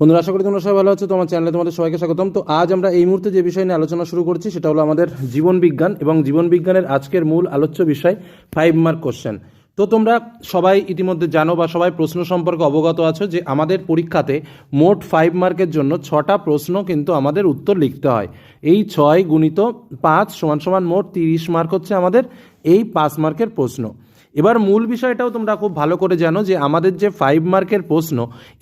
বন্ধুরা, আশা করি তোমরা সবাই ভালো আছো। তোমার চ্যানেলে তোমাদের সবাইকে স্বাগতম। তো আজ আমরা এই মুহূর্তে যে বিষয় নিয়ে আলোচনা শুরু করছি, সেটা হলো আমাদের জীবন বিজ্ঞান এবং জীবন বিজ্ঞানের আজকের মূল আলোচ্য বিষয় ফাইভ মার্ক কোশ্চেন তো তোমরা সবাই ইতিমধ্যে জানো বা সবাই প্রশ্ন সম্পর্কে অবগত আছো যে আমাদের পরীক্ষাতে মোট ফাইভ মার্কের জন্য ছটা প্রশ্ন কিন্তু আমাদের উত্তর লিখতে হয়। এই ছয় গুণিত পাঁচ সমান সমান মোট তিরিশ মার্ক হচ্ছে আমাদের এই পাঁচ মার্কের প্রশ্ন। এবার মূল বিষয়টাও তোমরা খুব ভালো করে জানো যে আমাদের যে ফাইভ মার্কের প্রশ্ন,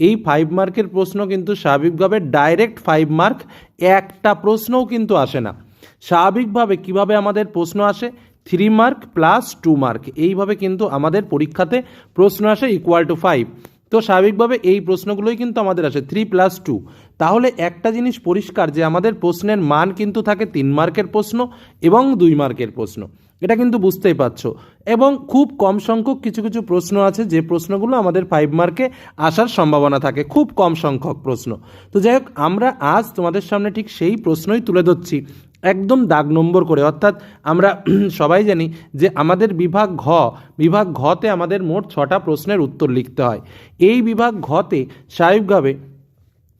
এই ফাইভ মার্কের প্রশ্ন কিন্তু স্বাভাবিকভাবে ডাইরেক্ট ফাইভ মার্ক একটা প্রশ্নও কিন্তু আসে না। স্বাভাবিকভাবে কীভাবে আমাদের প্রশ্ন আসে? Three mark plus two mark এইভাবে কিন্তু আমাদের পরীক্ষাতে প্রশ্ন আসে ইকুয়াল টু ফাইভ তো স্বাভাবিকভাবে এই প্রশ্নগুলোই কিন্তু আমাদের আসে থ্রি প্লাস টু তাহলে একটা জিনিস পরিষ্কার যে আমাদের প্রশ্নের মান কিন্তু থাকে তিন মার্কের প্রশ্ন এবং দুই মার্কের প্রশ্ন। এটা কিন্তু বুঝতেই পারছ। এবং খুব কম সংখ্যক কিছু কিছু প্রশ্ন আছে, যে প্রশ্নগুলো আমাদের ফাইভ মার্কে আসার সম্ভাবনা থাকে। খুব কম সংখ্যক প্রশ্ন। তো যাই হোক, আমরা আজ তোমাদের সামনে ঠিক সেই প্রশ্নই তুলে ধরছি। একদম দাগ নম্বর করে। অর্থাৎ আমরা সবাই জানি যে আমাদের বিভাগ ঘ, বিভাগ ঘতে আমাদের মোট ছটা প্রশ্নের উত্তর লিখতে হয়। এই বিভাগ ঘতে স্বাভাবিকভাবে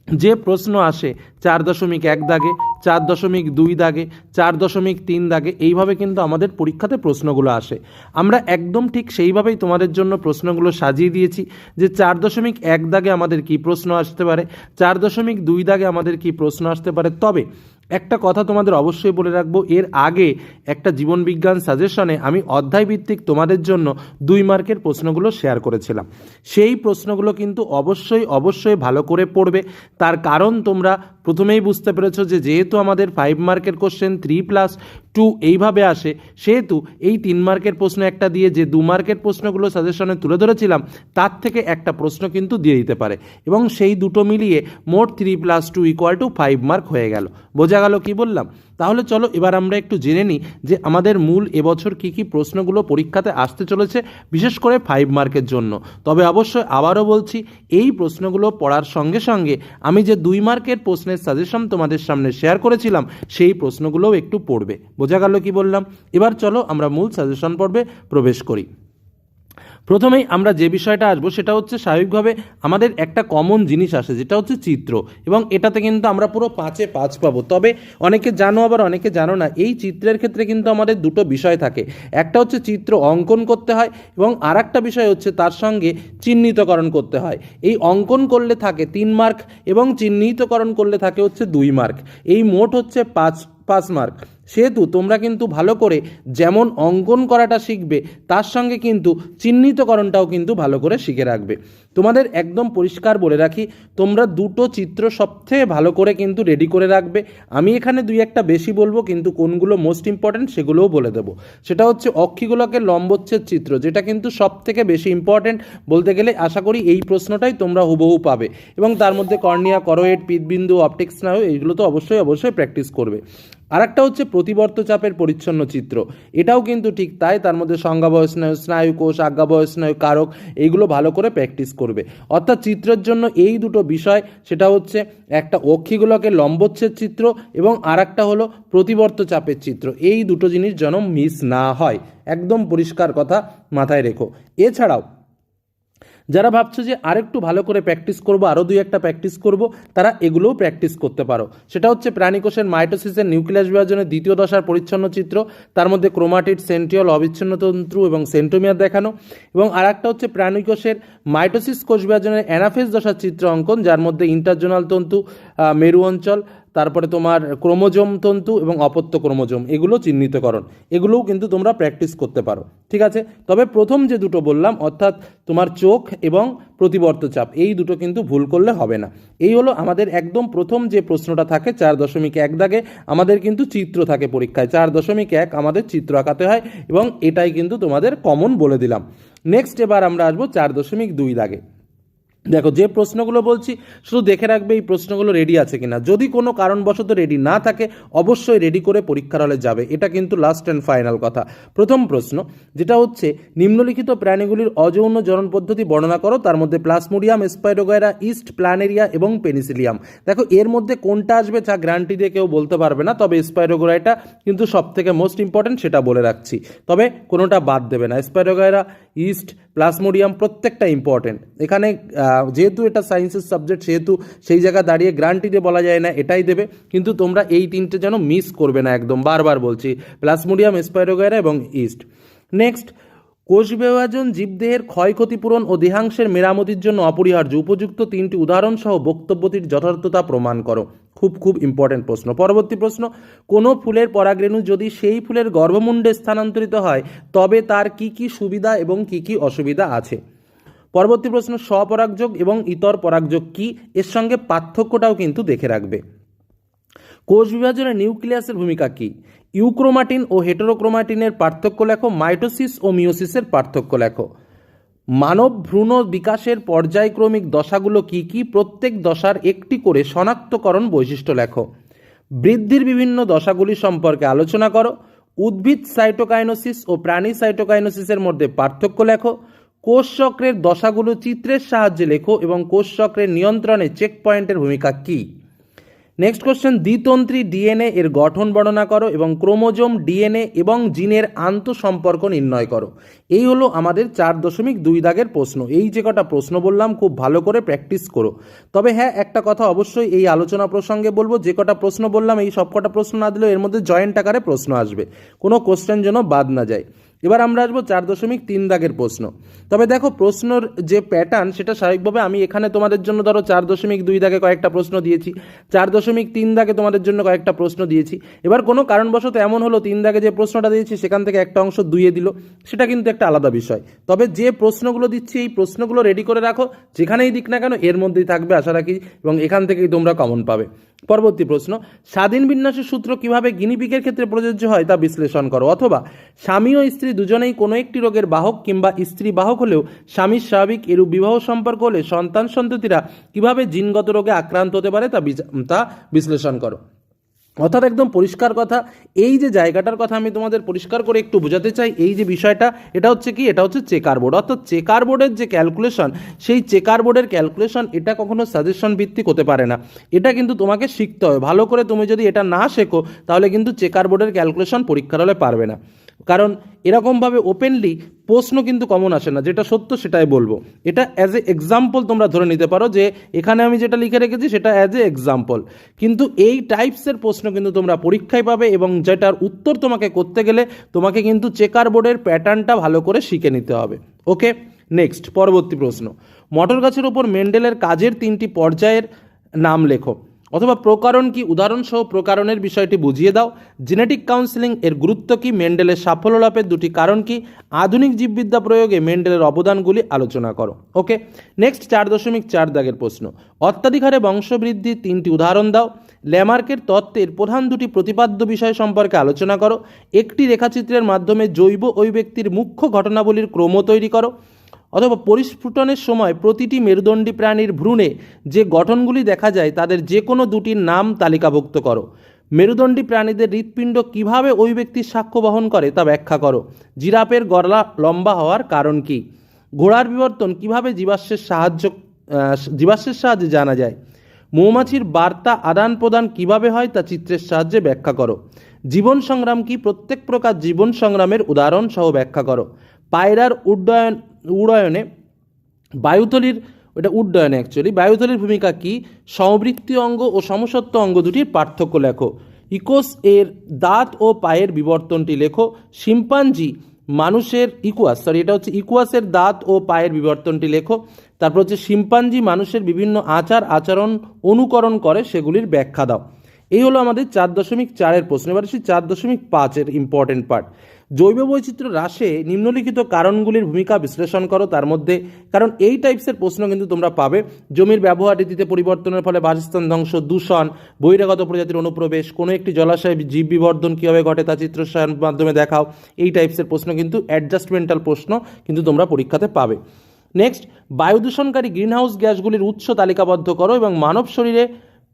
যে প্রশ্ন আসে চার দশমিক এক দাগে, চার দশমিক দুই দাগে, চার দশমিক তিন দাগে, এইভাবে কিন্তু আমাদের পরীক্ষাতে প্রশ্নগুলো আসে। আমরা একদম ঠিক সেইভাবেই তোমাদের জন্য প্রশ্নগুলো সাজিয়ে দিয়েছি যে চার দশমিক এক দাগে আমাদের কি প্রশ্ন আসতে পারে, চার দশমিক দুই দাগে আমাদের কি প্রশ্ন আসতে পারে। তবে একটা কথা তোমাদের অবশ্যই বলে রাখব, এর আগে একটা জীবনবিজ্ঞান সাজেশনে আমি অধ্যায় ভিত্তিক তোমাদের জন্য দুই মার্কের প্রশ্নগুলো শেয়ার করেছিলাম। সেই প্রশ্নগুলো কিন্তু অবশ্যই অবশ্যই ভালো করে পড়বে। তার কারণ তোমরা প্রথমেই বুঝতে পেরেছ যে যেহেতু আমাদের ফাইভ মার্কের কোশ্চেন থ্রি প্লাস টু এইভাবে আসে, সেহেতু এই তিন মার্কের প্রশ্ন একটা দিয়ে যে দু মার্কের প্রশ্নগুলো সাজেশনে তুলে ধরেছিলাম, তার থেকে একটা প্রশ্ন কিন্তু দিয়ে দিতে পারে। এবং সেই দুটো মিলিয়ে মোট three plus two equal to five mark হয়ে গেল। বোঝা গেল কি বললাম? তাহলে চলো এবার আমরা একটু জেনে নিই যে আমাদের মূল এবছর কী কী প্রশ্নগুলো পরীক্ষাতে আসতে চলেছে, বিশেষ করে ফাইভ মার্কের জন্য। তবে অবশ্যই আবারও বলছি, এই প্রশ্নগুলো পড়ার সঙ্গে সঙ্গে আমি যে দুই মার্কের প্রশ্নের সাজেশন তোমাদের সামনে শেয়ার করেছিলাম, সেই প্রশ্নগুলোও একটু পড়বে। বোঝা গেল কি বললাম? এবার চলো আমরা মূল সাজেশন পর্বে প্রবেশ করি। প্রথমেই আমরা যে বিষয়টা আসব সেটা হচ্ছে স্বাভাবিকভাবে আমাদের একটা কমন জিনিস আসে, যেটা হচ্ছে চিত্র। এবং এটাতে কিন্তু আমরা পুরো পাঁচে পাঁচ পাবো। তবে অনেকে জানো, আবার অনেকে জানো না, এই চিত্রের ক্ষেত্রে কিন্তু আমাদের দুটো বিষয় থাকে। একটা হচ্ছে চিত্র অঙ্কন করতে হয় এবং আর একটা বিষয় হচ্ছে তার সঙ্গে চিহ্নিতকরণ করতে হয়। এই অঙ্কন করলে থাকে তিন মার্ক এবং চিহ্নিতকরণ করলে থাকে হচ্ছে দুই মার্ক। এই মোট হচ্ছে পাঁচ পাঁচ মার্ক। সেহেতু তোমরা কিন্তু ভালো করে যেমন অঙ্কন করাটা শিখবে, তার সঙ্গে কিন্তু চিহ্নিতকরণটাও কিন্তু ভালো করে শিখে রাখবে। তোমাদের একদম পরিষ্কার বলে রাখি, তোমরা দুটো চিত্র সবথেকে ভালো করে কিন্তু রেডি করে রাখবে। আমি এখানে দুই একটা বেশি বলব, কিন্তু কোনগুলো মোস্ট ইম্পর্ট্যান্ট সেগুলোও বলে দেবো। সেটা হচ্ছে অক্ষিগুলোকে লম্বচ্ছেদ চিত্র, যেটা কিন্তু সব থেকে বেশি ইম্পর্ট্যান্ট বলতে গেলে আশা করি এই প্রশ্নটাই তোমরা হুবহু পাবে। এবং তার মধ্যে কর্নিয়া করোয়েড পিতবিন্দু, অপটিক্স, স্নায়ু, এইগুলো তো অবশ্যই অবশ্যই প্র্যাকটিস করবে। আরেকটা হচ্ছে প্রতিবর্ত চাপের পরিচ্ছন্ন চিত্র। এটাও কিন্তু ঠিক তাই তার মধ্যে সংজ্ঞাবয় স্নায়ু স্নায়ুকোষ আজ্ঞাবয় স্নায়ু কারক এইগুলো ভালো করে প্র্যাকটিস করবে। অর্থাৎ চিত্রের জন্য এই দুটো বিষয়, সেটা হচ্ছে একটা অক্ষিগুলোকে লম্বচ্ছেদ চিত্র এবং আর একটা হলো প্রতিবর্ত চাপের চিত্র। এই দুটো জিনিস যেন মিস না হয়। একদম পরিষ্কার কথা মাথায় রেখো। এছাড়াও যারা ভাবছ যে আরেকটু ভালো করে প্র্যাকটিস করব আরও দুই একটা প্র্যাকটিস করব, তারা এগুলোও প্র্যাকটিস করতে পারো। সেটা হচ্ছে প্রাণীকোষের মাইটোসিসের নিউক্লিয়াস বিভাজনের দ্বিতীয় দশার পরিচ্ছন্ন চিত্র, তার মধ্যে ক্রোমাটিড সেন্ট্রিয়ল অবিচ্ছিন্ন তন্তু এবং সেন্টোমিয়ার দেখানো। এবং আর একটা হচ্ছে প্রাণীকোষের মাইটোসিস কোষ বিভাজনের অ্যানাফেজ দশার চিত্র অঙ্কন যার মধ্যে ইন্টারজোনাল তন্তু মেরু অঞ্চল তারপরে তোমার ক্রোমোজোম তন্তু এবং অপত্য ক্রোমোজোম, এগুলো চিহ্নিতকরণ, এগুলোও কিন্তু তোমরা প্র্যাকটিস করতে পারো, ঠিক আছে? তবে প্রথম যে দুটো বললাম, অর্থাৎ তোমার চোখ এবং প্রতিবর্ত চাপ, এই দুটো কিন্তু ভুল করলে হবে না। এই হলো আমাদের একদম প্রথম যে প্রশ্নটা থাকে, চার দশমিক এক দাগে আমাদের কিন্তু চিত্র থাকে পরীক্ষায়, চার দশমিক এক আমাদের চিত্র আঁকাতে হয় এবং এটাই কিন্তু তোমাদের কমন বলে দিলাম। নেক্সট এবার আমরা আসব চার দশমিক দুই দাগে। দেখো, যে প্রশ্নগুলো বলছি, শুধু দেখে রাখবে এই প্রশ্নগুলো রেডি আছে কিনা। যদি কোনো কারণবশত রেডি না থাকে, অবশ্যই রেডি করে পরীক্ষার হলে যাবে। এটা কিন্তু লাস্ট অ্যান্ড ফাইনাল কথা। প্রথম প্রশ্ন, যেটা হচ্ছে, নিম্নলিখিত প্রাণীগুলির অযৌন জনন পদ্ধতি বর্ণনা করো। তার মধ্যে প্লাসমোডিয়াম স্পাইরোগায়রা ইস্ট প্ল্যানেরিয়া এবং পেনিসিলিয়াম দেখো, এর মধ্যে কোনটা আসবে যা গ্যারান্টি দিয়ে কেউ বলতে পারবে না, তবে স্পাইরোগোরাইটা কিন্তু সব থেকে মোস্ট ইম্পর্টেন্ট সেটা বলে রাখছি। তবে কোনোটা বাদ দেবে না। স্পাইরোগায়রা ইস্ট প্লাসমোডিয়াম প্রত্যেকটা ইম্পর্টেন্ট এখানে যেহেতু এটা সায়েন্সের সাবজেক্ট সেহেতু সেই জায়গা দাঁড়িয়ে গ্রান্টিতে বলা যায় না, এটাই দেবে। কিন্তু তোমরা এই তিনটে যেন মিস করবে না একদম। বারবার বলছি, প্লাসমোডিয়াম স্পাইরোগেরা এবং ইস্ট। নেক্সট কোষ বিভাজন জীবদেহের ক্ষয়ক্ষতিপূরণ ও দেহাংশের মেরামতির জন্য অপরিহার্য। উপযুক্ত তিনটি উদাহরণ সহ বক্তব্যটির যথার্থতা প্রমাণ করো। খুব খুব ইম্পর্টেন্ট প্রশ্ন। পরবর্তী প্রশ্ন, কোনো ফুলের পরাগরেণু যদি সেই ফুলের গর্ভমুণ্ডে স্থানান্তরিত হয়, তবে তার কি কি সুবিধা এবং কি কি অসুবিধা আছে? পরবর্তী প্রশ্ন, স্বপরাগযোগ এবং ইতর পরাগযোগ কি? এর সঙ্গে পার্থক্যটাও কিন্তু দেখে রাখবে। কোষ বিভাজনে নিউক্লিয়াসের ভূমিকা কী? ইউক্রোমাটিন ও হেটেরোক্রোমাটিনের পার্থক্য লেখো, মাইটোসিস ও মিওসিসের পার্থক্য লেখো। মানব ভ্রূণ বিকাশের পর্যায়ক্রমিক দশাগুলো কি কি? প্রত্যেক দশার একটি করে শনাক্তকরণ বৈশিষ্ট্য লেখো। বৃদ্ধির বিভিন্ন দশাগুলি সম্পর্কে আলোচনা করো। উদ্ভিদ সাইটোকাইনোসিস ও প্রাণী সাইটোকাইনোসিসের মধ্যে পার্থক্য লেখো। কোষ চক্রের দশাগুলো চিত্রের সাহায্যে লেখো এবং কোষ চক্রের নিয়ন্ত্রণে চেক পয়েন্টের ভূমিকা কী? নেক্সট কোশ্চেন দ্বিতন্ত্রী ডিএনএ এর গঠন বর্ণনা করো এবং ক্রোমোজোম ডিএনএ এবং জিনের আন্তঃসম্পর্ক নির্ণয় করো। এই হলো আমাদের চার দশমিক দুই দাগের প্রশ্ন। এই যে কটা প্রশ্ন বললাম, খুব ভালো করে প্র্যাকটিস করো। তবে হ্যাঁ একটা কথা অবশ্যই এই আলোচনা প্রসঙ্গে বলব, যে কটা প্রশ্ন বললাম, এই সব কটা প্রশ্ন না দিলেও এর মধ্যে জয়েন্ট আকারে প্রশ্ন আসবে। কোনো কোশ্চেন যেন বাদ না যায়। এবার আমরা আসব চার দশমিক তিন দাগের প্রশ্ন। তবে দেখো, প্রশ্নর যে প্যাটার্ন সেটা স্বাভাবিকভাবে আমি এখানে তোমাদের জন্য ধরো চার দশমিক দুই দাগে কয়েকটা প্রশ্ন দিয়েছি। চার দশমিক তিন দাগে তোমাদের জন্য কয়েকটা প্রশ্ন দিয়েছি। এবার কোনো কারণবশত এমন হলো, তিন দাগে যে প্রশ্নটা দিয়েছি, সেখান থেকে একটা অংশ দুইয়ে দিল। সেটা কিন্তু একটা আলাদা বিষয়। তবে যে প্রশ্নগুলো দিচ্ছি, এই প্রশ্নগুলো রেডি করে রাখো। যেখানেই দিক না কেন, এর মধ্যেই থাকবে, আশা রাখি, এবং এখান থেকেই তোমরা কমন পাবে। পরবর্তী প্রশ্ন, স্বাধীন বিন্যাসের সূত্র কীভাবে গিনিপিকের ক্ষেত্রে প্রযোজ্য হয় তা বিশ্লেষণ করো, অথবা স্বামী ও স্ত্রী দুজনেই কোনো একটি রোগের বাহক কিংবা স্ত্রী বাহক হলেও স্বামীর স্বাভাবিক এরূপ বিবাহ সম্পর্ক হলে সন্তান সন্ততিরা কীভাবে জিনগত রোগে আক্রান্ত হতে পারে তা তা বিশ্লেষণ করো। অর্থাৎ একদম পরিষ্কার কথা, এই যে জায়গাটার কথা আমি তোমাদের পরিষ্কার করে একটু বোঝাতে চাই, এই যে বিষয়টা, এটা হচ্ছে কি? এটা হচ্ছে চেকার বোর্ড। অর্থাৎ চেকার বোর্ডের যে ক্যালকুলেশন সেই চেকার বোর্ডের ক্যালকুলেশন এটা কখনো সাজেশন ভিত্তিক হতে পারে না। এটা কিন্তু তোমাকে শিখতে হবে। ভালো করে তুমি যদি এটা না শেখো, তাহলে কিন্তু চেকার বোর্ডের ক্যালকুলেশন পরীক্ষার হলে পারবে না। কারণ এরকমভাবে ওপেনলি প্রশ্ন কিন্তু কমন আসে না। যেটা সত্য সেটাই বলব। এটা অ্যাজ এ এক্সাম্পল তোমরা ধরে নিতে পারো যে এখানে আমি যেটা লিখে রেখেছি সেটা অ্যাজ এ এক্সাম্পল কিন্তু এই টাইপসের প্রশ্ন কিন্তু তোমরা পরীক্ষায় পাবে এবং যেটার উত্তর তোমাকে করতে গেলে তোমাকে কিন্তু চেকার বোর্ডের প্যাটার্নটা ভালো করে শিখে নিতে হবে। ওকে নেক্সট পরবর্তী প্রশ্ন। মটর গাছের ওপর মেন্ডেলের কাজের তিনটি পর্যায়ের নাম লেখো। অথবা প্রকারণ কি, উদাহরণসহ প্রকারণের বিষয়টি বুঝিয়ে দাও। জেনেটিক কাউন্সিলিং এর গুরুত্ব কি, মেন্ডেলের সাফল্য লাভের দুটি কারণ কি, আধুনিক জীববিদ্যা প্রয়োগে মেন্ডেলের অবদানগুলি আলোচনা করো। ওকে নেক্সট চার দশমিক চার দাগের প্রশ্ন। অত্যাধিক হারে বংশবৃদ্ধির তিনটি উদাহরণ দাও। ল্যামার্কের তত্ত্বের প্রধান দুটি প্রতিপাদ্য বিষয় সম্পর্কে আলোচনা করো। একটি রেখাচিত্রের মাধ্যমে জৈব ওই ব্যক্তির মুখ্য ঘটনাবলীর ক্রম তৈরি করো। অথবা পরিস্ফুটনের সময় প্রতিটি মেরুদণ্ডী প্রাণীর ভ্রূণে যে গঠনগুলি দেখা যায়, তাদের যে কোনো দুটির নাম তালিকাভুক্ত করো। মেরুদণ্ডী প্রাণীদের হৃৎপিণ্ড কীভাবে ওই ব্যক্তির সাক্ষ্য বহন করে, তা ব্যাখ্যা করো। জিরাফের গলা লম্বা হওয়ার কারণ কি? ঘোড়ার বিবর্তন কীভাবে জীবাশ্মের সাহায্য জীবাশ্মের সাহায্যে জানা যায়? মৌমাছির বার্তা আদান প্রদান কীভাবে হয়, তা চিত্রের সাহায্যে ব্যাখ্যা করো। জীবন সংগ্রাম কি? প্রত্যেক প্রকার জীবন সংগ্রামের উদাহরণ সহ ব্যাখ্যা করো। পায়রার উড্ডয়ন উড়য়নে বায়ুতলির, ওটা উড্ডয়নে অ্যাকচুয়ালি বায়ুতলির ভূমিকা কি? সমবৃত্তীয় অঙ্গ ও সমসত্ব অঙ্গ দুটির পার্থক্য লেখো। ইকোস এর দাঁত ও পায়ের বিবর্তনটি লেখো। শিম্পাঞ্জি মানুষের ইকুয়াস সরি এটা হচ্ছে ইকুয়াসের দাঁত ও পায়ের বিবর্তনটি লেখো। তারপর হচ্ছে শিম্পাঞ্জি মানুষের বিভিন্ন আচার, আচরণ, অনুকরণ করে, সেগুলির ব্যাখ্যা দাও। এই হলো আমাদের চার দশমিক চারের প্রশ্ন। এবার আসি চার দশমিক পাঁচের ইম্পর্টেন্ট পার্ট জৈব বৈচিত্র্য হ্রাসে নিম্নলিখিত কারণগুলির ভূমিকা বিশ্লেষণ করো তার মধ্যে। কারণ এই টাইপসের প্রশ্ন কিন্তু তোমরা পাবে। জমির ব্যবহার রীতিতে পরিবর্তনের ফলে বাসস্থান ধ্বংস, দূষণ, বহিরাগত প্রজাতির অনুপ্রবেশ, কোনো একটি জলাশয়ে জীব বিবর্ধন কীভাবে ঘটে তা চিত্রসায়ের মাধ্যমে দেখাও, এই টাইপসের প্রশ্ন কিন্তু অ্যাডজাস্টমেন্টাল প্রশ্ন কিন্তু তোমরা পরীক্ষাতে পাবে। নেক্সট বায়ু দূষণকারী গ্রিনহাউস গ্যাসগুলির উৎস তালিকাবদ্ধ করো এবং মানব শরীরে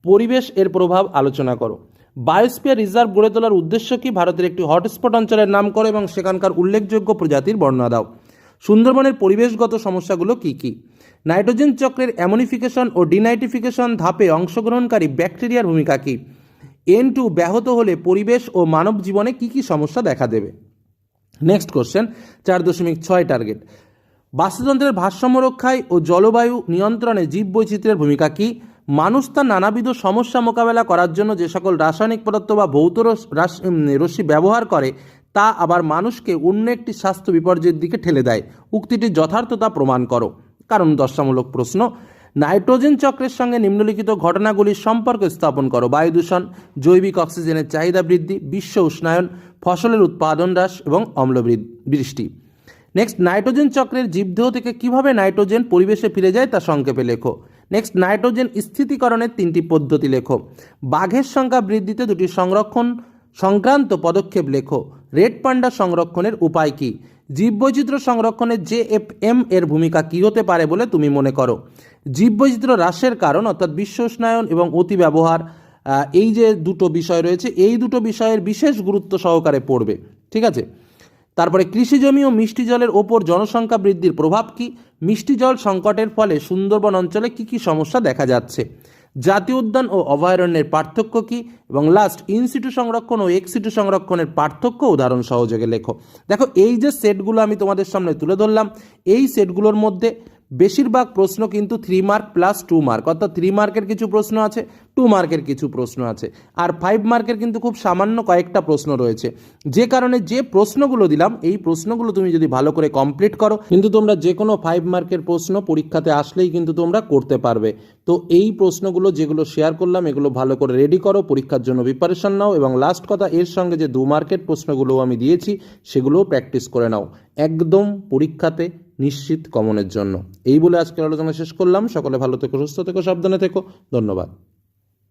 পরিবেশ এর প্রভাব আলোচনা করো। বায়োস্পিয়ার রিজার্ভ গড়ে তোলার উদ্দেশ্য কি? ভারতের একটি হটস্পট অঞ্চলের নাম করো এবং সেখানকার উল্লেখযোগ্য প্রজাতির বর্ণনা দাও। সুন্দরবনের পরিবেশগত সমস্যাগুলো কি কি? নাইট্রোজেন চক্রের অ্যামোনিফিকেশন ও ডিনাইট্রিফিকেশন ধাপে অংশগ্রহণকারী ব্যাকটেরিয়ার ভূমিকা কি? এন টু ব্যাহত হলে পরিবেশ ও মানব জীবনে কি কি সমস্যা দেখা দেবে? নেক্সট কোশ্চেন, চার দশমিক ছয় টার্গেট। বাস্তুতন্ত্রের ভারসাম্য রক্ষায় ও জলবায়ু নিয়ন্ত্রণে জীববৈচিত্র্যের ভূমিকা কী? মানুষ তার নানাবিধ সমস্যা মোকাবেলা করার জন্য যে সকল রাসায়নিক পদার্থ বা ভৌত রশ্মি ব্যবহার করে, তা আবার মানুষকে অন্য একটি স্বাস্থ্য বিপর্যয়ের দিকে ঠেলে দেয়। উক্তিটির যথার্থতা প্রমাণ করো। কারণ দর্শামূলক প্রশ্ন, নাইট্রোজেন চক্রের সঙ্গে নিম্নলিখিত ঘটনাগুলির সম্পর্ক স্থাপন করো। বায়ু দূষণ, জৈবিক অক্সিজেনের চাহিদা বৃদ্ধি, বিশ্ব উষ্ণায়ন, ফসলের উৎপাদন হ্রাস এবং অম্ল বৃষ্টি। নেক্সট নাইট্রোজেন চক্রের জীবদেহ থেকে কীভাবে নাইট্রোজেন পরিবেশে ফিরে যায় তা সংক্ষেপে লেখো। নেক্সট নাইট্রোজেন স্থিতিকরণের তিনটি পদ্ধতি লেখো। বাঘের সংখ্যা বৃদ্ধিতে দুটি সংরক্ষণ, সংক্রান্ত পদক্ষেপ লেখো। রেড পান্ডা সংরক্ষণের উপায় কী? জীববৈচিত্র্য সংরক্ষণে জে এফ এম এর ভূমিকা কী হতে পারে বলে তুমি মনে করো? জীববৈচিত্র্য হ্রাসের কারণ, অর্থাৎ বিশ্ব উষ্ণায়ন এবং অতি ব্যবহার এই যে দুটো বিষয় রয়েছে, এই দুটো বিষয়ের বিশেষ গুরুত্ব সহকারে পড়বে। ঠিক আছে? তারপরে কৃষি জমি ও মিষ্টি জলের ওপর জনসংখ্যা বৃদ্ধির প্রভাব কি? মিষ্টি জল সংকটের ফলে সুন্দরবন অঞ্চলে কি কি সমস্যা দেখা যাচ্ছে? জাতীয় উদ্যান ও অভয়ারণ্যের পার্থক্য কি? এবং লাস্ট ইনসিটু সংরক্ষণ ও এক্সিটু সংরক্ষণের পার্থক্য উদাহরণ সহযোগে লেখো। দেখো, এই যে সেটগুলো আমি তোমাদের সামনে তুলে ধরলাম, এই সেটগুলোর মধ্যে বেশিরভাগ প্রশ্ন কিন্তু three mark plus two mark অর্থাৎ থ্রি মার্কের কিছু প্রশ্ন আছে টু মার্কের কিছু প্রশ্ন আছে। আর ফাইভ মার্কের কিন্তু খুব সামান্য কয়েকটা প্রশ্ন রয়েছে। যে কারণে যে প্রশ্নগুলো দিলাম, এই প্রশ্নগুলো তুমি যদি ভালো করে কমপ্লিট করো, কিন্তু তোমরা যে কোনো ফাইভ মার্কের প্রশ্ন পরীক্ষাতে আসলেই কিন্তু তোমরা করতে পারবে। তো এই প্রশ্নগুলো যেগুলো শেয়ার করলাম, এগুলো ভালো করে রেডি করো, পরীক্ষার জন্য প্রিপারেশন নাও এবং লাস্ট কথা, এর সঙ্গে যে দু মার্কের প্রশ্নগুলো আমি দিয়েছি, সেগুলোও প্র্যাকটিস করে নাও। একদম পরীক্ষাতে নিশ্চিত কমনের জন্য। এই বলে আজকের আলোচনা শেষ করলাম। সকলে ভালো থেকো, সুস্থ থেকো, সাবধানে থেকো। ধন্যবাদ।